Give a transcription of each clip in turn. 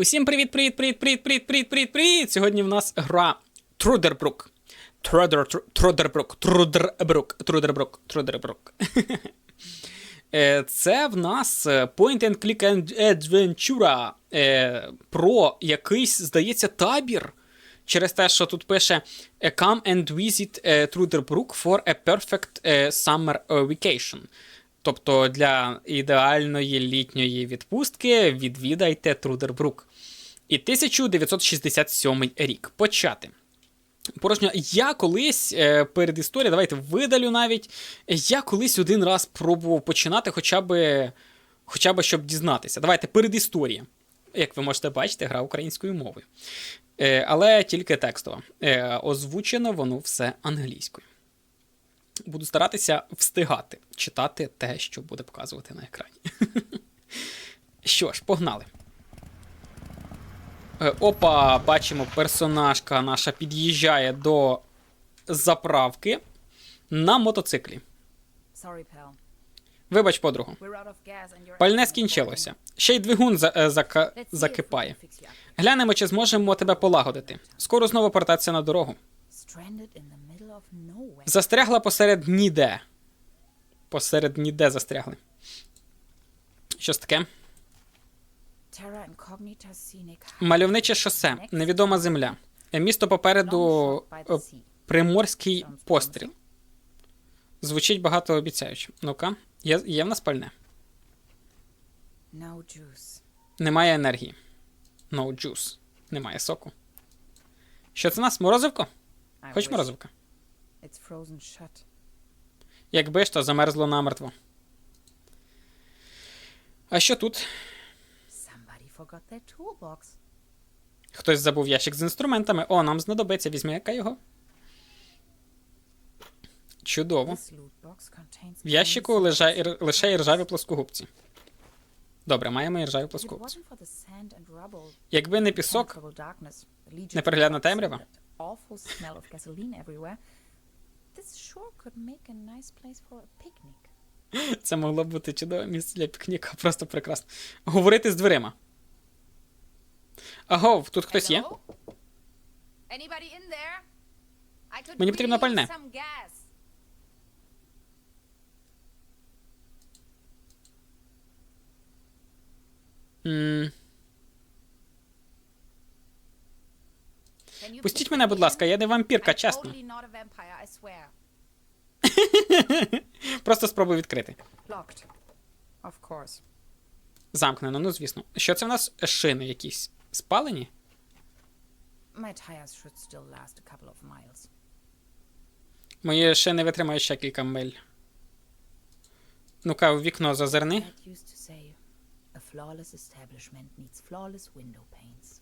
Усім привіт, привіт, привіт, привіт, привіт, привіт, привіт, привіт! Сьогодні в нас гра Трудербрук. Трудер, Трудербрук, Трудербрук, Трудербрук, Трудербрук. Е, Це в нас е, Point and Click Adventure е, про якийсь, здається, табір. Через те, що тут пише Come and visit Trudеrbrook for a perfect summer vacation. Тобто для ідеальної літньої відпустки відвідайте Трудербрук. І 1967 рік. Почати. Порожньо. Я колись е, перед історією, давайте видалю навіть. Я колись один раз пробував починати, хоча б, хоча б щоб дізнатися. Давайте перед історією. Як ви можете бачити, гра українською мовою. Е, але тільки текстово. Е, озвучено воно все англійською. Буду старатися встигати читати те, що буде показувати на екрані. Що ж, погнали. Е, Опа, бачимо, персонажка наша під'їжджає до заправки на мотоциклі. Вибач, подругу. Пальне скінчилося. Ще й двигун за, е, we закипає. Глянемо, чи зможемо тебе полагодити. Скоро знову повертатися на дорогу. Застрягла посеред ніде. Посеред ніде застрягли. Щось таке. Мальовниче шосе, невідома земля. Е, Місто попереду е, приморський постріл. Звучить багатообіцяюче. Ну-ка, є, є в нас пальне. Немає енергії. No juice. Немає соку. Що це в нас? Морозивко? Хоч морозивка? It's frozen shut. Якби ж то замерзло намертво. А що тут? Somebody forgot their toolbox. Хтось забув ящик з інструментами. О, нам знадобиться. Візьми яка його. Чудово. В ящику лише, ір- лише іржаві плоскогубці. Добре, маємо іржаві плоскогубці. Якби не пісок, непереглядна темрява. This sure could make a nice place for a picnic. це могло б бути чудове місце для пікніка, просто прекрасно. Говорити з дверима. Агов, тут хтось є? Мені потрібно пальне. you Пустіть мене, будь ласка, я не вампірка, чесно. Просто спробуй відкрити. Locked. Of course. Замкнено, ну звісно. Що це в нас шини якісь? Спалені? My tires should still last a couple of miles. Мої шини витримають ще кілька миль. Ну-ка, в вікно зазирни. Dad used to say, a flawless establishment needs flawless window panes.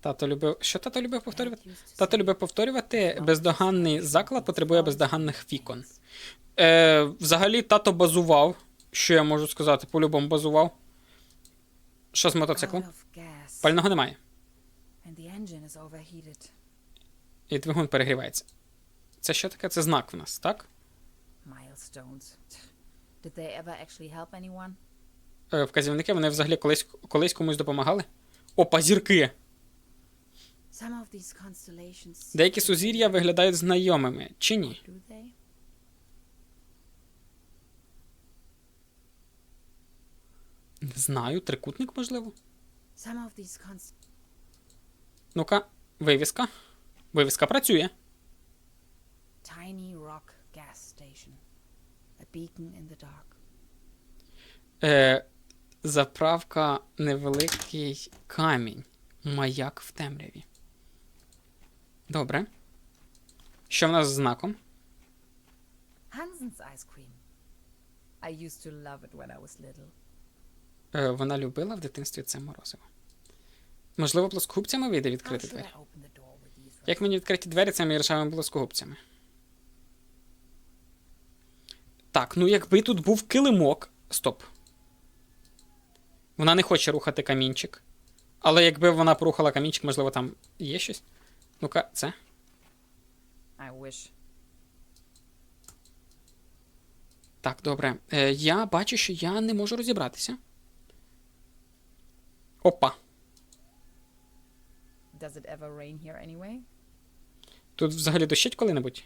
Тато любив. Що тато любив повторювати? Тато любив повторювати, бездоганний заклад потребує бездоганних вікон. Е, взагалі, тато базував. Що я можу сказати? По-любому базував. Що з мотоциклом? Пального немає. І двигун перегрівається. Це що таке? Це знак в нас, так? Е, вказівники вони взагалі колись, колись комусь допомагали. Опа, зірки! Some of these constellations. Деякі сузір'я виглядають знайомими, чи ні? Не знаю, трикутник, можливо. Ну-ка, вивіска. Вивіска працює. tiny rock gas station. A beacon in the dark. Е, заправка невеликий камінь. Маяк в темряві. Добре. Що в нас з знаком? Hansen's ice cream. I used to love it when I was little. Е, вона любила в дитинстві це морозиво. Можливо, плоскогубцями вийде відкрити двері. Як мені відкриті двері цими ржавими плоскогубцями? Так, ну якби тут був килимок. Стоп. Вона не хоче рухати камінчик. Але якби вона порухала камінчик, можливо, там є щось. Ну-ка, це. I wish. Так, добре. Е, я бачу, що я не можу розібратися. Опа. Does it ever rain here anyway? Тут взагалі дощить коли-небудь?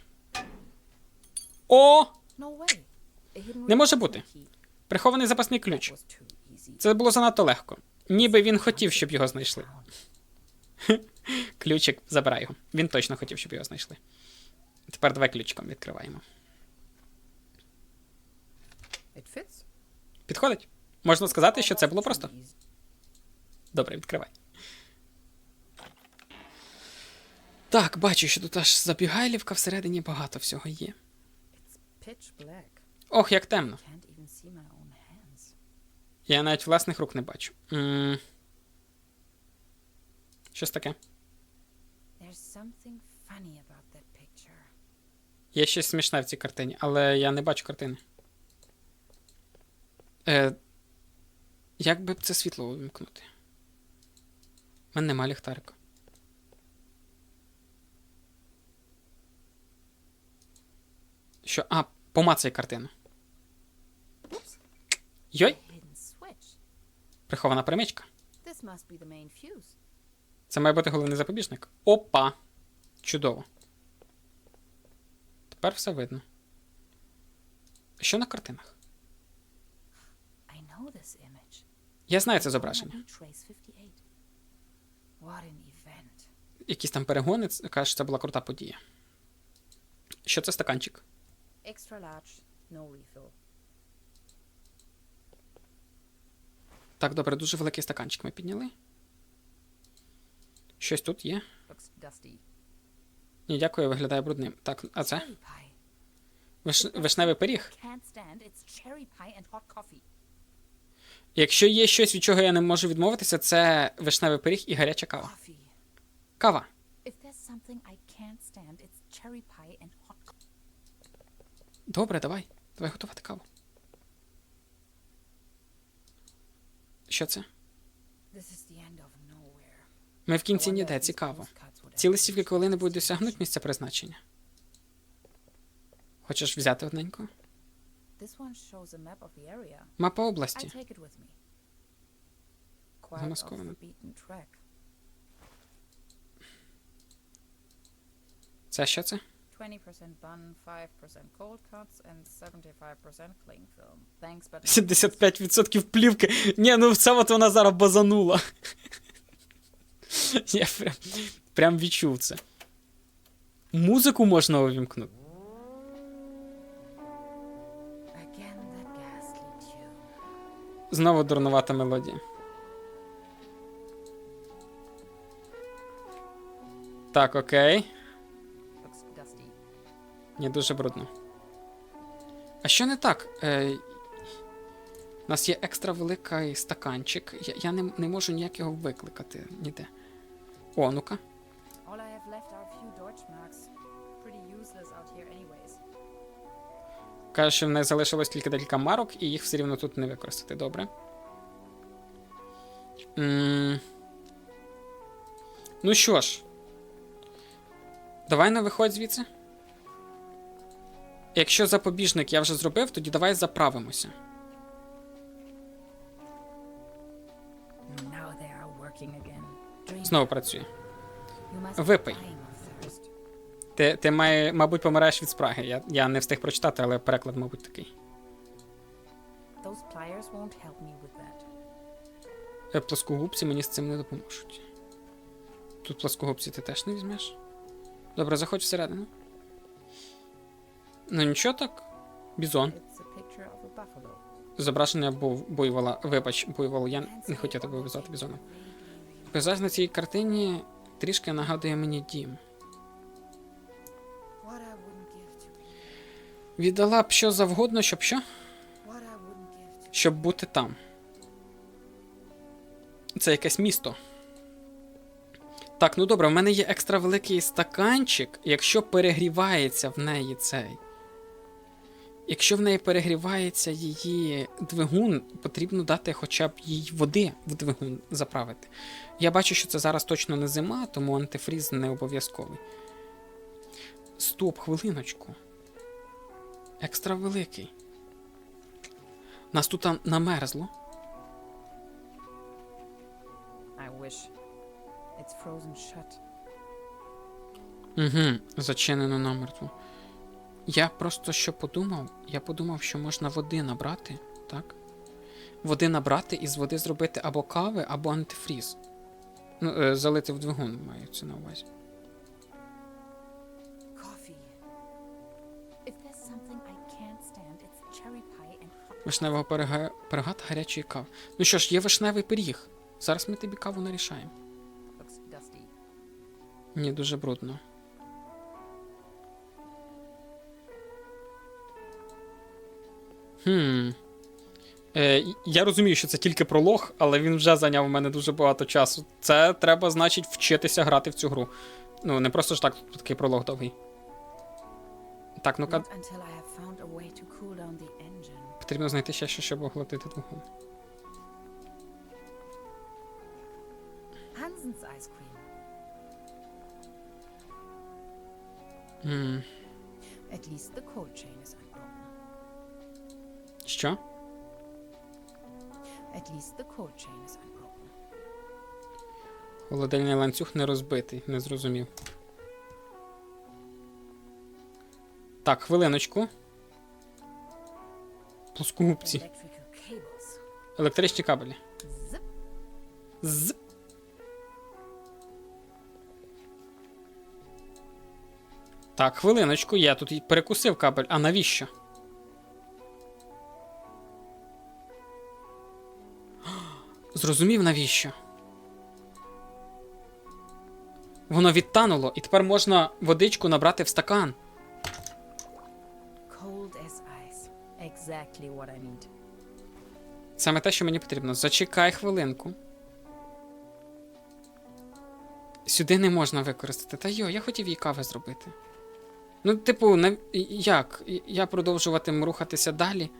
О! No way. Не може бути. Прихований запасний ключ. Це було занадто легко. Ніби він хотів, щоб його знайшли. Ключик, забирай його. Він точно хотів, щоб його знайшли. Тепер давай ключиком відкриваємо. It fits. Підходить? Можна сказати, що це було просто. Добре, відкривай. Так, бачу, що тут аж забігайлівка всередині багато всього є. Ох, як темно. Я навіть власних рук не бачу. м Щось таке. Є щось смішне в цій картині, але я не бачу картини. Е, як би б це світло увімкнути? У мене нема ліхтарика. Що? А, помацай картину. Йой! Прихована перемичка. This must be the main fuse. Це має бути головний запобіжник. Опа! Чудово. Тепер все видно. Що на картинах? Я знаю це зображення. the Trace 58. What an event. Якісь там перегони, ц- кажеш, це була крута подія. Що це стаканчик? Extra large, no refill. Так, добре, дуже великий стаканчик ми підняли. Щось тут є. Ні, дякую, виглядає брудним. Так, а це? Виш... Вишневий пиріг. Якщо є щось, від чого я не можу відмовитися, це вишневий пиріг і гаряча кава. Кава. Добре, давай. Давай готувати каву. Що це? This is the end of nowhere. Ми в кінці ніде, цікаво. Ці листівки коли-небудь this досягнуть місця призначення. Хочеш взяти area. Мапа області. track. Це що це? 20% bun, 5% cold cuts, and 75% cling film. Thanks, but not thanks. 75% плівки. Ні, ну це от вона зараз базанула. Я прям, прям відчув це. Музику можна увімкнути. Знову дурнувата мелодія. Так, окей. Ні, дуже брудно. А що не так? Е, у нас є екстра великий стаканчик. Я, я не, не можу ніяк його викликати ніде. О, ну-ка. Каже, що в неї залишилось тільки декілька марок, і їх все рівно тут не використати. Добре. м Ну що ж. Давай не виходь звідси. Якщо запобіжник я вже зробив, тоді давай заправимося. Знову працює. Випий. Ти, ти має, мабуть, помираєш від спраги. Я, я не встиг прочитати, але переклад, мабуть, такий. Е, Плоскогубці мені з цим не допоможуть. Тут плоскогубці ти теж не візьмеш. Добре, заходь всередину. Ну нічого так. Бізон. Зображення був буйвола. Вибач, буйвол, я не хотів тебе вивезати бізоном. Пейзаж на цій картині трішки нагадує мені дім. Віддала б що завгодно, щоб що? Щоб бути там. Це якесь місто. Так, ну добре, в мене є екстра великий стаканчик, якщо перегрівається в неї цей. Якщо в неї перегрівається її двигун, потрібно дати хоча б їй води в двигун заправити. Я бачу, що це зараз точно не зима, тому антифріз не обов'язковий. Стоп, хвилиночку. Екстра великий. Нас тут намерзло. wish. It's frozen shut. Угу, зачинено намертво. Я просто що подумав? Я подумав, що можна води набрати, так? Води набрати і з води зробити або кави, або антифріз. Ну, е, залити в двигун, маю це на увазі. Вишневого пирога, пирога та гарячої кави. Ну що ж, є вишневий пиріг. Зараз ми тобі каву нарішаємо. Ні, дуже брудно. Хм. Е, я розумію, що це тільки пролог, але він вже зайняв у мене дуже багато часу. Це треба, значить, вчитися грати в цю гру. Ну, не просто ж так тут такий пролог довгий. Так, ну-ка, потрібно знайти ще щось, щоб оголотити двигун. At least the cold chain is. Що? Холодильний ланцюг не розбитий, не зрозумів. Так, хвилиночку. Плоскогубці. Електричні кабелі. З. Так, хвилиночку, я тут перекусив кабель. А навіщо? Зрозумів навіщо? Воно відтануло, і тепер можна водичку набрати в стакан. Cold as ice. Exactly what I need. Саме те, що мені потрібно. Зачекай хвилинку. Сюди не можна використати. Та йо, я хотів їй кави зробити. Ну, типу, на... як? Я продовжуватиму рухатися далі.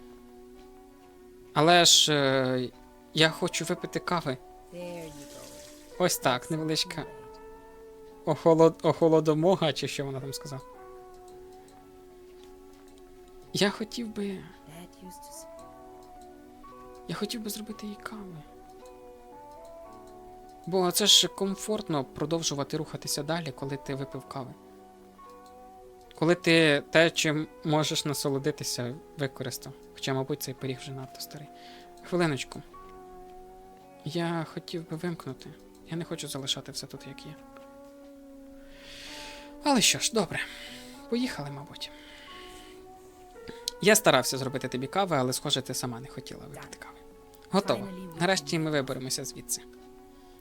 Але ж е... я хочу випити кави. Ось так, невеличка охолод... охолодомога, чи що вона там сказала. Я хотів би. Я хотів би зробити їй кави. Бо це ж комфортно продовжувати рухатися далі, коли ти випив кави. Коли ти те, чим можеш насолодитися, використав. Хоча, мабуть, цей пиріг вже надто старий. Хвилиночку. Я хотів би вимкнути. Я не хочу залишати все тут, як є. Але що ж, добре. Поїхали, мабуть. Я старався зробити тобі кави, але, схоже, ти сама не хотіла випити кави. Готово. Нарешті ми виберемося звідси.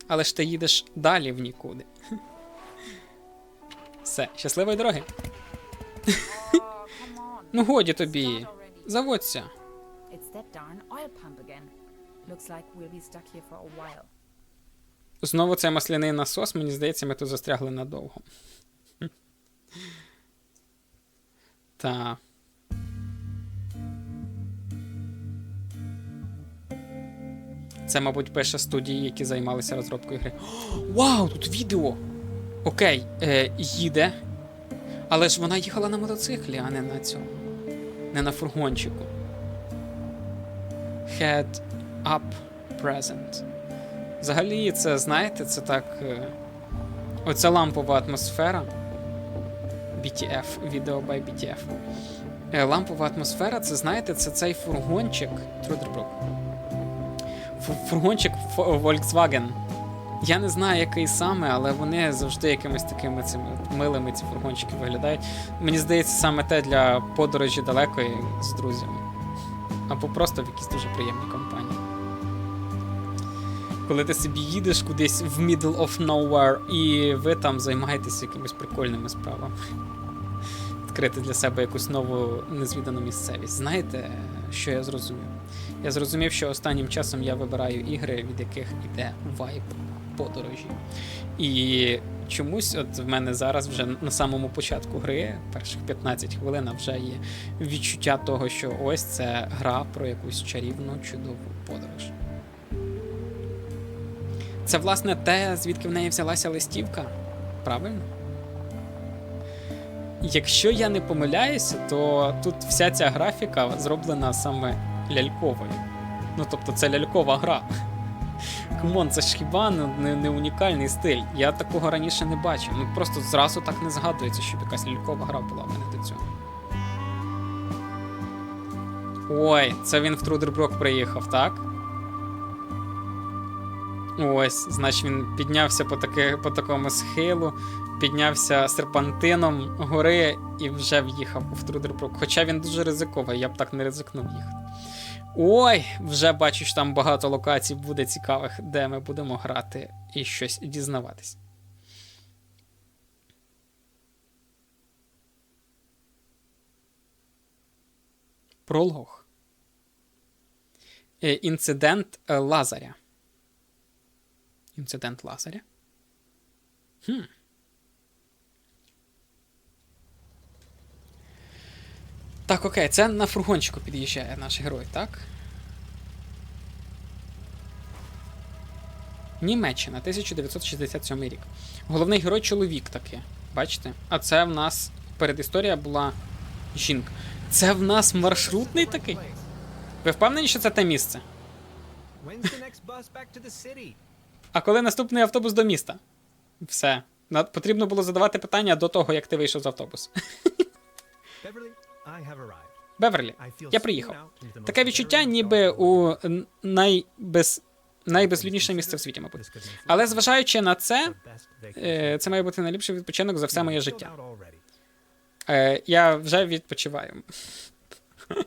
Але ж ти їдеш далі в нікуди. Все, щасливої дороги. Ну годі тобі. Заводься. Знову цей масляний насос, мені здається, ми тут застрягли надовго. Та. Це, мабуть, пише студії, які займалися розробкою гри. Вау, тут відео! Окей, е, їде. Але ж вона їхала на мотоциклі, а не на цьому. Не на фургончику. Head up present. Взагалі, це, знаєте, це так. е, Оця лампова атмосфера. BTF, відео by BTF. Е, Лампова атмосфера, це, знаєте, це цей фургончик. Трудербрук. Фу- Фургончик Volkswagen. Я не знаю, який саме, але вони завжди якимись такими цими милими ці фургончики виглядають. Мені здається, саме те для подорожі далекої з друзями. Або просто в якійсь дуже приємній компанії коли ти собі їдеш кудись в middle of nowhere, і ви там займаєтесь якимись прикольними справами. Відкрити для себе якусь нову незвідану місцевість. Знаєте, що я зрозумів? Я зрозумів, що останнім часом я вибираю ігри, від яких іде вайб подорожі. І чомусь, от в мене зараз вже на самому початку гри, перших 15 хвилин, вже є відчуття того, що ось це гра про якусь чарівну, чудову подорож. Це, власне, те, звідки в неї взялася листівка. Правильно? Якщо я не помиляюся, то тут вся ця графіка зроблена саме ляльковою. Ну, тобто, це лялькова гра. Камон, це ж хіба не, не унікальний стиль. Я такого раніше не бачив. Ну просто зразу так не згадується, щоб якась лялькова гра була в мене до цього. Ой, це він в Трудерброк приїхав, так? Ось, значить, він піднявся по, таки, по такому схилу, піднявся серпантином гори і вже в'їхав в Трудербрук. Хоча він дуже ризиковий, я б так не ризикнув їхати. Ой, вже бачу, що там багато локацій буде цікавих, де ми будемо грати і щось дізнаватись. Пролог. Е, Інцидент е, Лазаря. Інцидент Лазаря. Хм. Так, окей, це на фургончику під'їжджає наш герой, так? Німеччина, 1967 рік. Головний герой чоловік таки. Бачите? А це в нас передісторія була жінка. Це в нас маршрутний такий? Ви впевнені, що це те місце? А коли наступний автобус до міста? Все. Потрібно було задавати питання до того, як ти вийшов з автобусу. Беверлі, я приїхав. Таке відчуття, ніби у найбез... найбезлюдніше місце в світі, мабуть. Але зважаючи на це, е, це має бути найліпший відпочинок за все моє життя. Е, Я вже відпочиваю.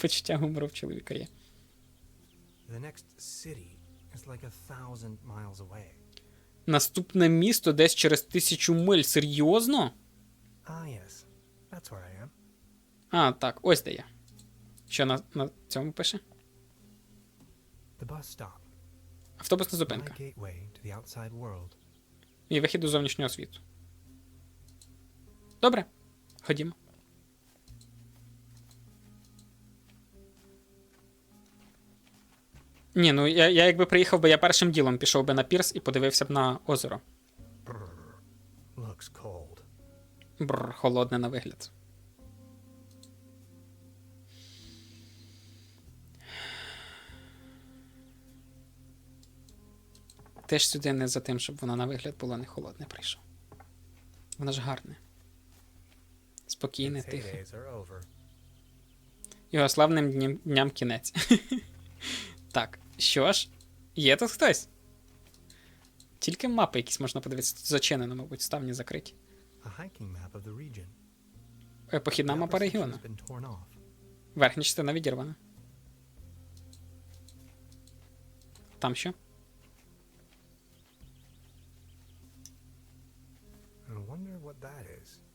Почуття гумору в чоловіка є. The next city is like a thousand miles away. Наступне місто десь через тисячу миль. Серйозно? Ah, yes. That's where I am. А, так, ось де я. Що на, на цьому пише? The bus stop. Автобусна My зупинка. gateway to the outside world. І вихід до зовнішнього світу. Добре. Ходімо. Ні, ну я, я якби приїхав би, я першим ділом пішов би на пірс і подивився б на озеро. Бррр, холодне на вигляд. Ти ж сюди не за тим, щоб вона на вигляд була не холодне прийшов. Вона ж гарне. Спокійне, тихе. Його славним дням, дням кінець. так, що ж, є тут хтось? Тільки мапи якісь можна подивитися. Тут зачинено, мабуть, ставні закриті. Е, Похідна мапа регіону. Верхня частина відірвана. Там що?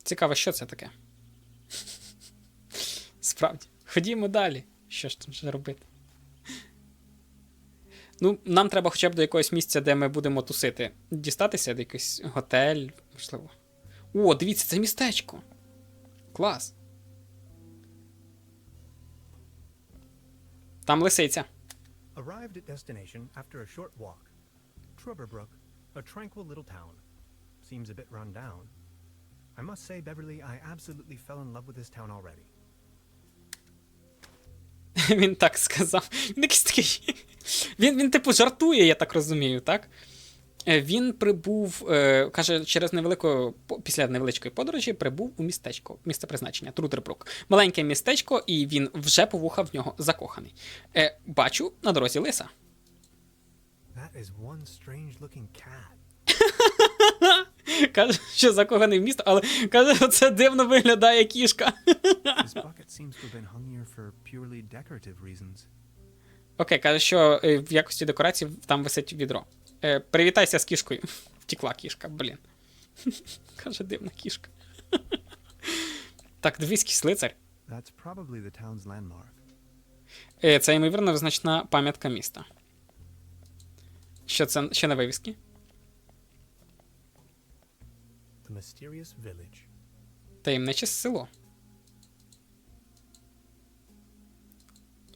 Цікаво, що це таке. Справді. Ходімо далі. Що ж там вже робити? Ну, нам треба хоча б до якогось місця, де ми будемо тусити. Дістатися до якийсь готель, можливо. О, дивіться, це містечко. Клас. Там лисиця. Arrived at destination after a short walk. Trubberbrook, a tranquil little town. Seems a bit run down. I must say, Beverly, I absolutely fell in love with this town already. Він так сказав. Він якийсь такий. Він, він типу, жартує, я так розумію, так? Е, Він прибув, е, каже, через невелику, після невеличкої подорожі прибув у містечко, місце призначення, Трудербрук. Маленьке містечко, і він вже по вуха в нього закоханий. Е, бачу на дорозі лиса. That is one strange looking cat. Каже, що закоханий в місто, але каже, це дивно виглядає кішка. Окей, каже, що е, в якості декорації там висить відро. Е, привітайся з кішкою. Втікла кішка, блін. Каже, дивна кішка. так, двійський лицар. That's probably the town's landmark. Е, Це, ймовірно, визначна пам'ятка міста. Що це ще на вивіскі? Таємниче село.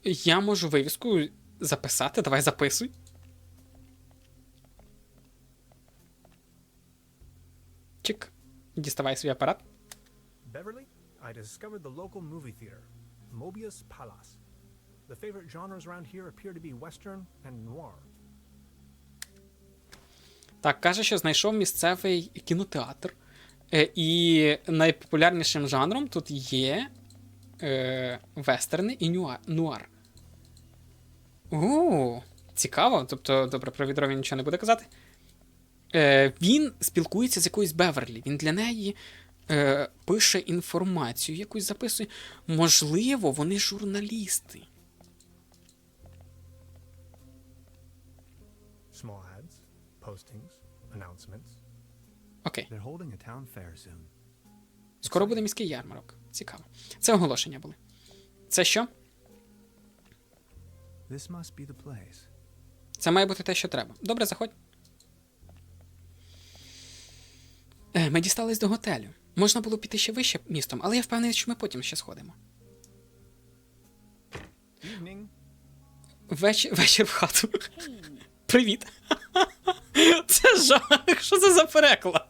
Я можу вивіску записати. Давай записуй. Чик. Діставай свій апарат. Beverly, I discovered the local movie theater, Mobius Palace. The favorite genres around here appear to be western and noir. Так, каже, що знайшов місцевий кінотеатр. Е, і найпопулярнішим жанром тут є е, вестерни і нуар. О, цікаво. Тобто, добре, про відро він нічого не буде казати. Е, він спілкується з якоюсь Беверлі. Він для неї е, пише інформацію, якусь записує. Можливо, вони журналісти. Small ads, postings, announcements. Окей. Скоро буде міський ярмарок. Цікаво. Це оголошення були. Це що? Це має бути те, що треба. Добре, заходь. Е, Ми дістались до готелю. Можна було піти ще вище містом, але я впевнений, що ми потім ще сходимо. Вечір, вечір в хату. Привіт. Це жах. Що це за переклад?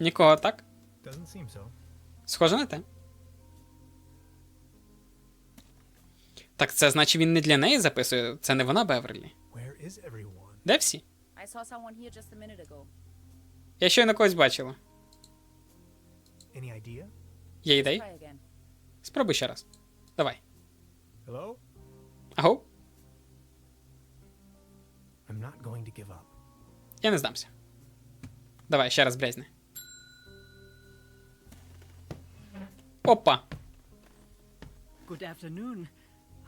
Нікого, так? Doesn't seem so. Схоже на те. Так це значить він не для неї записує, це не вона Беверлі. Where is everyone? Де всі? I saw someone here just a minute ago. Я щойно когось бачила. Any idea? Є ідеї? Спробуй ще раз. Давай. Hello? Аго? I'm not going to give up. Я не здамся. Давай, ще раз брязни. Опа! Good afternoon.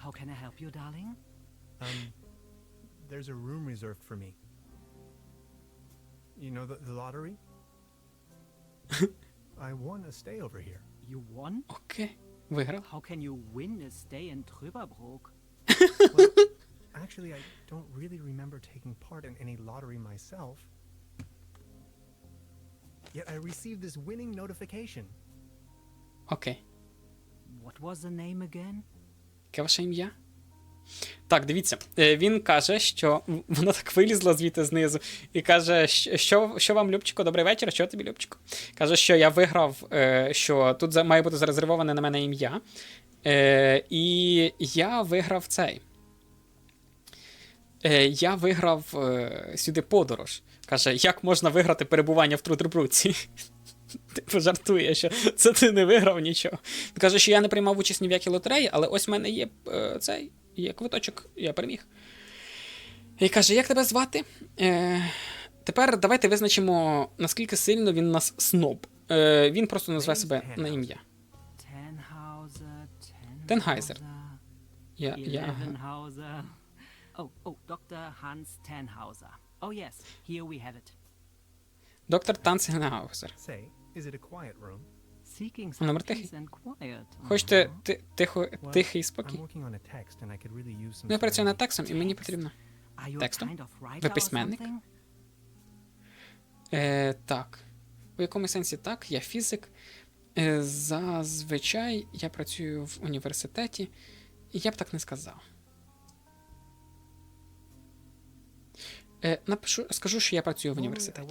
How can I help you, darling? Um, there's a room reserved for me. You know the, the lottery? I won a stay over here. You won? Окей. Виграв. How can you win a stay in Trüberbrook? Well, actually, I don't really remember taking part in any lottery myself. Yet I received this winning notification. Окей. What was the name again? Яке ваше ім'я? Так, дивіться, е, він каже, що вона так вилізла звідти знизу і каже, що, що вам, Любчико, добрий вечір, що тобі, Любчико? Каже, що я виграв, е, що тут має бути зарезервоване на мене ім'я. Е, І я виграв цей. Я виграв сюди подорож. Каже, як можна виграти перебування в Трудербруці? Типу жартує, що це ти не виграв нічого. Він каже, що я не приймав участь ні в якій лотереї, але ось в мене є е, цей є квиточок, я переміг. І каже, як тебе звати? Е, тепер давайте визначимо, наскільки сильно він нас сноб. Е, він просто назве себе на ім'я. Tannhauser, Я, я, ага. Elevenhauser. Oh, oh, Dr. Oh yes, here we have it. Доктор Танцгенгаузер. Say, is it a quiet room? Seeking Oh, some nummer tech. peace and quiet. Хочете Uh-huh. тихо, тихий I'm спокій? working on a text and I could really use some Ну, я працюю над текстом, і мені потрібно. Текстом? Ви письменник? Е, так. У якому сенсі так? Я фізик. Е, зазвичай я працюю в університеті, і я б так не сказав. Е, напишу, скажу, що я працюю в університеті.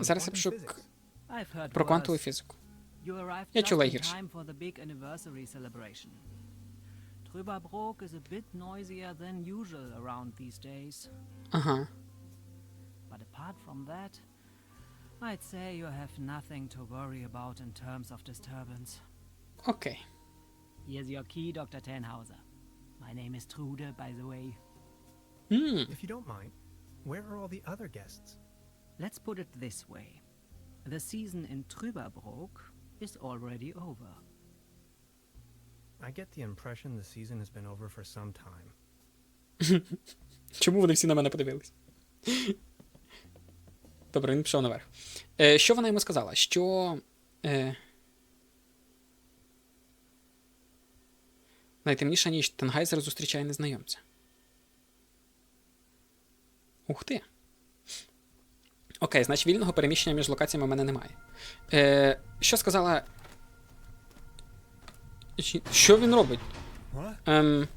Зараз я пишу к- I've heard про квантову фізику. Я чула гірше. time for the big anniversary celebration. Trüberbrook is a bit noisier than usual around these days. Ага. But apart from that, I'd say you have nothing to worry about in terms of disturbance. Окей. Here's your key, Dr. Tannhauser. My name is Trude, by the way. м If you don't mind, where are all the other guests? Let's put it this way. The season in Trüberbrook is already over. I get the impression the season has been over for some time. Чому вони всі на мене подивились? Добре, він пішов наверх. Е, що вона йому сказала? Що. Е, найтемніша ніч Тенгайзер зустрічає незнайомця. Ух ти. Окей, значить вільного переміщення між локаціями в мене немає. Е, що сказала. Що він робить? Ем...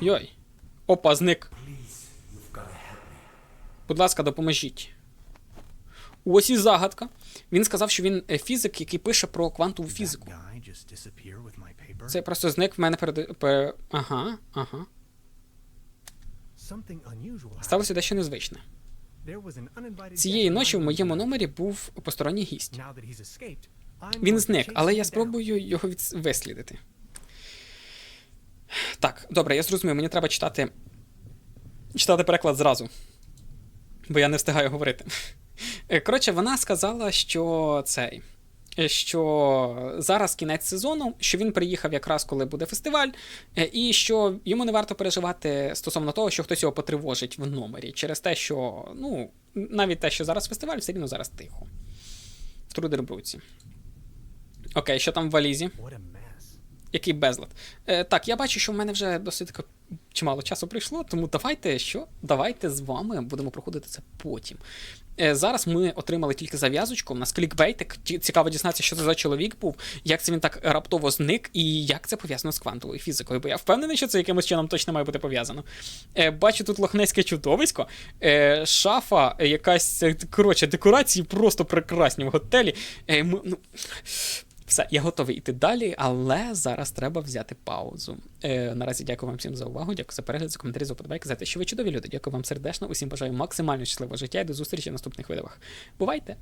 Йой. Опа, зник. Будь ласка, допоможіть. Ось і загадка. Він сказав, що він е, фізик, який пише про квантову фізику. Це просто зник в мене перед. Ага, ага. Сталося дещо незвичне. Цієї ночі в моєму номері був посторонній гість. Він зник, але я спробую його вислідити. Так, добре, я зрозумів, мені треба читати. Читати переклад зразу. Бо я не встигаю говорити. Е, Коротше, вона сказала, що цей. Е, Що зараз кінець сезону, що він приїхав якраз коли буде фестиваль, е, і що йому не варто переживати стосовно того, що хтось його потривожить в номері, через те, що ну, навіть те, що зараз фестиваль, все рівно зараз тихо. В Трудербруці. Окей, що там в валізі? Який безлад. Е, так, я бачу, що в мене вже досить чимало часу прийшло, тому давайте що? Давайте з вами будемо проходити це потім. Е, зараз ми отримали тільки зав'язочку. У нас клікбейтик. Цікаво дізнатися, що це за чоловік був, як це він так раптово зник, і як це пов'язано з квантовою фізикою. Бо я впевнений, що це якимось чином точно має бути пов'язано. Е, бачу тут лохнеське чудовисько, е, шафа, якась коротше, декорації просто прекрасні в готелі. Ну, все, я готовий йти далі, але зараз треба взяти паузу. Е, наразі дякую вам всім за увагу, дякую за перегляд, за коментарі, за подобайки, за те, що ви чудові люди. Дякую вам сердечно. Усім бажаю максимально щасливого життя і до зустрічі в наступних відео. Бувайте!